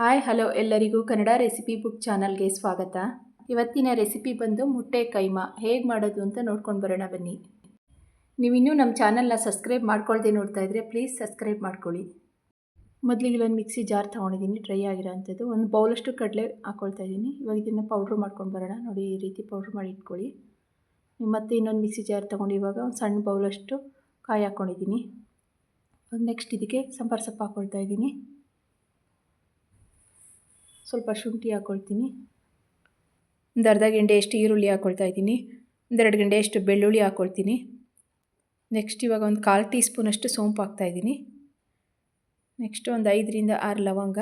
Hi, hello ಎಲ್ಲರಿಗೂ Kannada recipe book ಚಾನಲ್ಗೆ ಸ್ವಾಗತ. ಇವತ್ತಿನ ರೆಸಿಪಿ ಬಂದು ಮುಟ್ಟೆ ಕೈಮಾ. ಹೇಗೆ ಮಾಡೋದು ಅಂತ ನೋಡ್ಕೊಂಡು ಬರೋಣ ಬನ್ನಿ. ನೀವು ಇನ್ನೂ ನಮ್ಮ ಚಾನಲ್ನ ಸಬ್ಸ್ಕ್ರೈಬ್ ಮಾಡ್ಕೊಳ್ದೆ ನೋಡ್ತಾ ಇದ್ದರೆ ಪ್ಲೀಸ್ ಸಬ್ಸ್ಕ್ರೈಬ್ ಮಾಡ್ಕೊಳ್ಳಿ. ಮೊದಲಿಗೆ ಇಲ್ಲೊಂದು ಮಿಕ್ಸಿ ಜಾರ್ ತೊಗೊಂಡಿದ್ದೀನಿ, ಡ್ರೈ ಆಗಿರೋಂಥದ್ದು. ಒಂದು ಬೌಲಷ್ಟು ಕಡಲೆ ಹಾಕ್ಕೊಳ್ತಾ ಇದ್ದೀನಿ. ಇವಾಗ ಇದನ್ನು ಪೌಡ್ರ್ ಮಾಡ್ಕೊಂಡು ಬರೋಣ. ನೋಡಿ, ಈ ರೀತಿ ಪೌಡ್ರ್ ಮಾಡಿ ಇಟ್ಕೊಳ್ಳಿ. ಮತ್ತೆ ಇನ್ನೊಂದು ಮಿಕ್ಸಿ ಜಾರ್ ತೊಗೊಂಡು ಇವಾಗ ಒಂದು ಸಣ್ಣ ಬೌಲಷ್ಟು ಕಾಯಿ ಹಾಕ್ಕೊಂಡಿದ್ದೀನಿ ನೆಕ್ಸ್ಟ್ ಇದಕ್ಕೆ ಸಂಬಾರ ಸೊಪ್ಪು ಹಾಕ್ಕೊಳ್ತಾ ಇದ್ದೀನಿ. ಸ್ವಲ್ಪ ಶುಂಠಿ ಹಾಕ್ಕೊಳ್ತೀನಿ ಒಂದು ಅರ್ಧ ಗಂಟೆಯಷ್ಟು ಈರುಳ್ಳಿ ಹಾಕ್ಕೊಳ್ತಾ ಇದ್ದೀನಿ. ಒಂದೆರಡು ಗಂಟೆಯಷ್ಟು ಬೆಳ್ಳುಳ್ಳಿ ಹಾಕ್ಕೊಳ್ತೀನಿ ನೆಕ್ಸ್ಟ್ ಇವಾಗ ಒಂದು ಕಾಲು ಟೀ ಸ್ಪೂನಷ್ಟು ಸೋಂಪು ಹಾಕ್ತಾಯಿದ್ದೀನಿ ನೆಕ್ಸ್ಟ್ ಒಂದು ಐದರಿಂದ ಆರು ಲವಂಗ.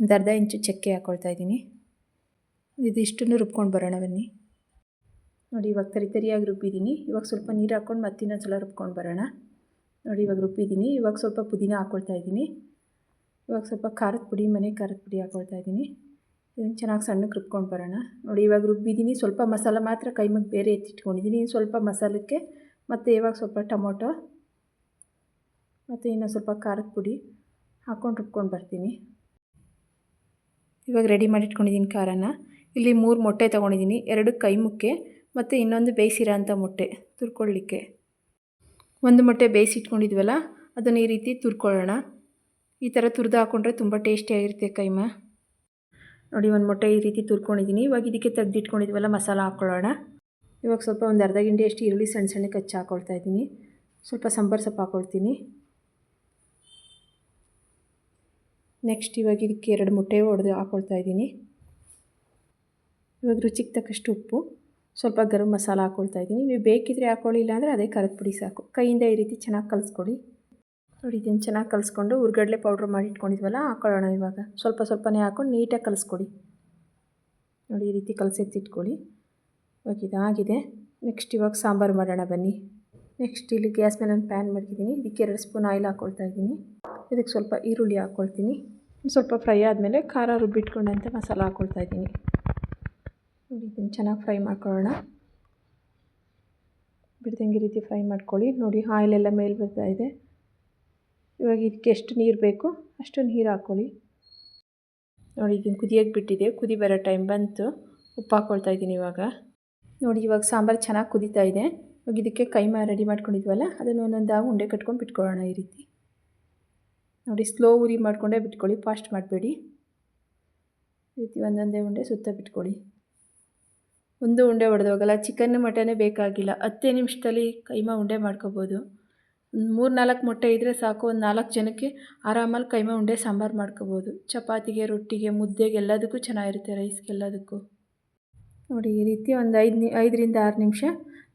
ಒಂದು ಅರ್ಧ ಇಂಚು ಚಕ್ಕೆ ಹಾಕ್ಕೊಳ್ತಾ ಇದ್ದೀನಿ. ಇದಿಷ್ಟನ್ನು ರುಬ್ಕೊಂಡು ಬರೋಣ ಬನ್ನಿ. ನೋಡಿ, ಇವಾಗ ತರಿ ತರಿಯಾಗಿ ರುಬ್ಬಿದ್ದೀನಿ. ಇವಾಗ ಸ್ವಲ್ಪ ನೀರು ಹಾಕ್ಕೊಂಡು ಮತ್ತೆ ಇನ್ನೊಂದು ಸಲ ರುಬ್ಕೊಂಡು ಬರೋಣ. ನೋಡಿ, ಇವಾಗ ರುಬ್ಬಿದ್ದೀನಿ. ಇವಾಗ ಸ್ವಲ್ಪ ಪುದೀನ ಹಾಕ್ಕೊಳ್ತಾ ಇದ್ದೀನಿ. ಇವಾಗ ಸ್ವಲ್ಪ ಖಾರದ ಪುಡಿ, ಮನೆ ಖಾರದ ಪುಡಿ ಹಾಕ್ಕೊಳ್ತಾ ಇದ್ದೀನಿ. ಇದನ್ನು ಚೆನ್ನಾಗಿ ಸಣ್ಣಕ್ಕೆ ರುಬ್ಕೊಂಡು ಬರೋಣ. ನೋಡಿ, ಇವಾಗ ರುಬ್ಬಿದ್ದೀನಿ. ಸ್ವಲ್ಪ ಮಸಾಲೆ ಮಾತ್ರ ಕೈಮಗೆ ಬೇರೆ ಎತ್ತಿಟ್ಕೊಂಡಿದ್ದೀನಿ. ಸ್ವಲ್ಪ ಮಸಾಲಕ್ಕೆ ಮತ್ತು ಇವಾಗ ಸ್ವಲ್ಪ ಟೊಮೊಟೊ ಮತ್ತು ಇನ್ನು ಸ್ವಲ್ಪ ಖಾರದ ಪುಡಿ ಹಾಕ್ಕೊಂಡು ರುಬ್ಕೊಂಡು ಬರ್ತೀನಿ. ಇವಾಗ ರೆಡಿ ಮಾಡಿಟ್ಕೊಂಡಿದ್ದೀನಿ ಖಾರನ. ಇಲ್ಲಿ ಮೂರು ಮೊಟ್ಟೆ ತೊಗೊಂಡಿದ್ದೀನಿ. ಎರಡು ಕೈಮುಕ್ಕೆ ಮತ್ತು ಇನ್ನೊಂದು ಬೇಯಿಸಿರೋ ಅಂಥ ಮೊಟ್ಟೆ ತುರ್ಕೊಳ್ಳಿಕ್ಕೆ ಒಂದು ಮೊಟ್ಟೆ ಬೇಯಿಸಿಟ್ಕೊಂಡಿದ್ವಲ್ಲ, ಅದನ್ನು ಈ ರೀತಿ ತುರ್ಕೊಳ್ಳೋಣ. ಈ ಥರ ತುರಿದು ಹಾಕ್ಕೊಂಡ್ರೆ ತುಂಬ ಟೇಸ್ಟಿಯಾಗಿರುತ್ತೆ ಕೈಮ. ನೋಡಿ, ಒಂದು ಮೊಟ್ಟೆ ಈ ರೀತಿ ತುರ್ಕೊಂಡಿದ್ದೀನಿ ಇವಾಗ ಇದಕ್ಕೆ ತೆಗ್ದಿಟ್ಕೊಂಡಿದ್ವಲ್ಲ, ಮಸಾಲ ಹಾಕ್ಕೊಳ್ಳೋಣ ಇವಾಗ ಸ್ವಲ್ಪ ಒಂದು ಅರ್ಧ ಗಂಟೆಯಷ್ಟು ಈರುಳ್ಳಿ ಸಣ್ಣ ಸಣ್ಣಕ್ಕೆ ಹಚ್ಚಿ ಹಾಕ್ಕೊಳ್ತಾ ಇದ್ದೀನಿ. ಸ್ವಲ್ಪ ಸಾಂಬಾರು ಸೊಪ್ಪು ಹಾಕ್ಕೊಳ್ತೀನಿ ನೆಕ್ಸ್ಟ್ ಇವಾಗ ಇದಕ್ಕೆ ಎರಡು ಮೊಟ್ಟೆ ಹೊಡೆದು ಹಾಕ್ಕೊಳ್ತಾ ಇದ್ದೀನಿ. ಇವಾಗ ರುಚಿಗೆ ತಕ್ಕಷ್ಟು ಉಪ್ಪು, ಸ್ವಲ್ಪ ಗರಂ ಮಸಾಲ ಹಾಕ್ಕೊಳ್ತಾ ಇದ್ದೀನಿ. ನೀವು ಬೇಕಿದ್ರೆ ಹಾಕ್ಕೊಳ್ಳಿಲ್ಲ ಇಲ್ಲಾಂದರೆ ಅದೇ ಖಾರದ ಪುಡಿ ಸಾಕು. ಕೈಯಿಂದ ಈ ರೀತಿ ಚೆನ್ನಾಗಿ ಕಲಿಸ್ಕೊಡಿ ನೋಡಿ, ಇದನ್ನು ಚೆನ್ನಾಗಿ ಕಲಿಸ್ಕೊಂಡು ಹುರ್ಗಡ್ಲೆ ಪೌಡ್ರ್ ಮಾಡಿ ಇಟ್ಕೊಂಡಿದ್ವಲ್ಲ ಹಾಕ್ಕೊಳ್ಳೋಣ ಇವಾಗ. ಸ್ವಲ್ಪ ಸ್ವಲ್ಪನೇ ಹಾಕ್ಕೊಂಡು ನೀಟಾಗಿ ಕಲಿಸ್ಕೊಡಿ. ನೋಡಿ, ಈ ರೀತಿ ಕಲಸೆತ್ತಿಟ್ಕೊಳ್ಳಿ ಇವಾಗ ಇದಾಗಿದೆ. ನೆಕ್ಸ್ಟ್ ಇವಾಗ ಸಾಂಬಾರು ಮಾಡೋಣ ಬನ್ನಿ. ನೆಕ್ಸ್ಟ್ ಇಲ್ಲಿ ಗ್ಯಾಸ್ ಮೇಲೆ ಒಂದು ಪ್ಯಾನ್ ಮಾಡಿದ್ದೀನಿ ಇದಕ್ಕೆ ಎರಡು ಸ್ಪೂನ್ ಆಯಿಲ್ ಹಾಕ್ಕೊಳ್ತಾ ಇದ್ದೀನಿ. ಇದಕ್ಕೆ ಸ್ವಲ್ಪ ಈರುಳ್ಳಿ ಹಾಕ್ಕೊಳ್ತೀನಿ ಸ್ವಲ್ಪ ಫ್ರೈ ಆದಮೇಲೆ ಖಾರ ರುಬ್ಬಿಟ್ಕೊಂಡಂತೆ ಮಸಾಲ ಹಾಕ್ಕೊಳ್ತಾ ಇದ್ದೀನಿ. ಇದನ್ನು ಚೆನ್ನಾಗಿ ಫ್ರೈ ಮಾಡ್ಕೊಳ್ಳೋಣ. ಬಿಡ್ದಂಗೆ ರೀತಿ ಫ್ರೈ ಮಾಡ್ಕೊಳ್ಳಿ. ನೋಡಿ ಆಯಿಲೆಲ್ಲ ಮೇಲೆ ಬರ್ತಾ ಇದೆ. ಇವಾಗ ಇದಕ್ಕೆ ಎಷ್ಟು ನೀರು ಬೇಕು ಅಷ್ಟು ನೀರು ಹಾಕ್ಕೊಳ್ಳಿ. ನೋಡಿ, ಇದನ್ನು ಕುದಿಯೋಕ್ಕೆ ಬಿಟ್ಟಿದೆ. ಕುದಿ ಬರೋ ಟೈಮ್ ಬಂತು. ಉಪ್ಪು ಹಾಕ್ಕೊಳ್ತಾ ಇದ್ದೀನಿ ಇವಾಗ. ನೋಡಿ, ಇವಾಗ ಸಾಂಬಾರು ಚೆನ್ನಾಗಿ ಕುದೀತಾ ಇದೆ. ಇವಾಗ ಇದಕ್ಕೆ ಕೈಮಾ ರೆಡಿ ಮಾಡ್ಕೊಂಡಿದ್ವಲ್ಲ, ಅದನ್ನು ಒಂದೊಂದಾಗಿ ಉಂಡೆ ಕಟ್ಕೊಂಡು ಬಿಟ್ಕೊಳ್ಳೋಣ ಈ ರೀತಿ. ನೋಡಿ ಸ್ಲೋ ಉರಿ ಮಾಡಿಕೊಂಡೇ ಬಿಟ್ಕೊಳ್ಳಿ ಫಾಸ್ಟ್ ಮಾಡಬೇಡಿ. ಈ ರೀತಿ ಒಂದೊಂದೇ ಉಂಡೆ ಸುತ್ತ ಬಿಟ್ಕೊಳ್ಳಿ. ಒಂದು ಉಂಡೆ ಹೊಡೆದೋಗಲ್ಲ ಚಿಕನ್ ಮಟನೇ ಬೇಕಾಗಿಲ್ಲ. ಹತ್ತೇ ನಿಮಿಷದಲ್ಲಿ ಕೈಮಾ ಉಂಡೆ ಮಾಡ್ಕೋಬೋದು. ಮೂರು ನಾಲ್ಕು ಮೊಟ್ಟೆ ಇದ್ದರೆ ಸಾಕು, ಒಂದು ನಾಲ್ಕು ಜನಕ್ಕೆ ಆರಾಮಲ್ಲಿ ಕೈಮೆ ಉಂಡೆ ಸಾಂಬಾರು ಮಾಡ್ಕೋಬೋದು. ಚಪಾತಿಗೆ, ರೊಟ್ಟಿಗೆ, ಮುದ್ದೆಗೆ ಎಲ್ಲದಕ್ಕೂ ಚೆನ್ನಾಗಿರುತ್ತೆ ರೈಸ್ಗೆಲ್ಲದಕ್ಕೂ ನೋಡಿ, ಈ ರೀತಿ ಒಂದು ಐದು ನಿ, ಐದರಿಂದ ಆರು ನಿಮಿಷ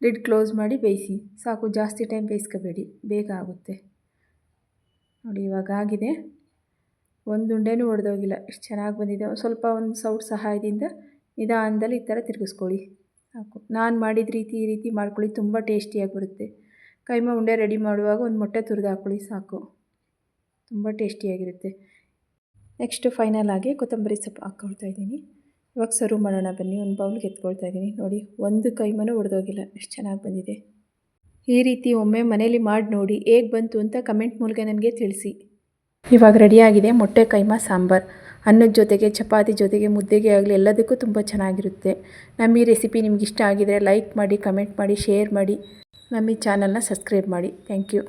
ಲಿಡ್ ಕ್ಲೋಸ್ ಮಾಡಿ ಬೇಯಿಸಿ. ಸಾಕು, ಜಾಸ್ತಿ ಟೈಮ್ ಬೇಯಿಸ್ಕೋಬೇಡಿ, ಬೇಗ ಆಗುತ್ತೆ. ನೋಡಿ, ಇವಾಗ ಆಗಿದೆ. ಒಂದು ಉಂಡೆನೂ ಹೊಡೆದೋಗಿಲ್ಲ ಎಷ್ಟು ಚೆನ್ನಾಗಿ ಬಂದಿದೆ. ಸ್ವಲ್ಪ ಒಂದು ಸೌಟ್ ಸಹಾಯದಿಂದ ನಿಧಾನದಲ್ಲಿ ಈ ಥರ ತಿರುಗಿಸ್ಕೊಳ್ಳಿ. ಸಾಕು. ನಾನು ಮಾಡಿದ ರೀತಿ, ಈ ರೀತಿ ಮಾಡ್ಕೊಳ್ಳಿ, ತುಂಬ ಟೇಸ್ಟಿಯಾಗಿ ಬರುತ್ತೆ. ಕೈಮಾ ಉಂಡೆ ರೆಡಿ ಮಾಡುವಾಗ ಒಂದು ಮೊಟ್ಟೆ ತುರಿದು ಹಾಕೊಳ್ಳಿ, ಸಾಕು. ತುಂಬ ಟೇಸ್ಟಿಯಾಗಿರುತ್ತೆ ನೆಕ್ಸ್ಟು ಫೈನಲ್ ಆಗಿ ಕೊತ್ತಂಬರಿ ಸೊಪ್ಪು ಹಾಕ್ಕೊಳ್ತಾ ಇದ್ದೀನಿ. ಇವಾಗ ಸರ್ವ್ ಮಾಡೋಣ ಬನ್ನಿ, ಒಂದು ಬೌಲ್ಗೆ ಎತ್ಕೊಳ್ತಾ ಇದ್ದೀನಿ. ನೋಡಿ, ಒಂದು ಕೈಮನೂ ಹೊಡೆದೋಗಿಲ್ಲ ಎಷ್ಟು ಚೆನ್ನಾಗಿ ಬಂದಿದೆ. ಈ ರೀತಿ ಒಮ್ಮೆ ಮನೇಲಿ ಮಾಡಿ ನೋಡಿ, ಹೇಗೆ ಬಂತು ಅಂತ ಕಮೆಂಟ್ ಮೂಲಕ ನನಗೆ ತಿಳಿಸಿ. ಇವಾಗ ರೆಡಿಯಾಗಿದೆ ಮೊಟ್ಟೆ ಕೈಮ ಸಾಂಬಾರು. ಅನ್ನದ ಜೊತೆಗೆ, ಚಪಾತಿ ಜೊತೆಗೆ, ಮುದ್ದೆಗೆ ಆಗಲಿ, ಎಲ್ಲದಕ್ಕೂ ತುಂಬ ಚೆನ್ನಾಗಿರುತ್ತೆ. ನಮ್ಮ ಈ ರೆಸಿಪಿ ನಿಮ್ಗೆ ಇಷ್ಟ ಆಗಿದರೆ ಲೈಕ್ ಮಾಡಿ ಕಮೆಂಟ್ ಮಾಡಿ ಶೇರ್ ಮಾಡಿ. ನಮ್ಮ ಈ ಚಾನಲ್ನ ಸಬ್ಸ್ಕ್ರೈಬ್ ಮಾಡಿ. Thank you.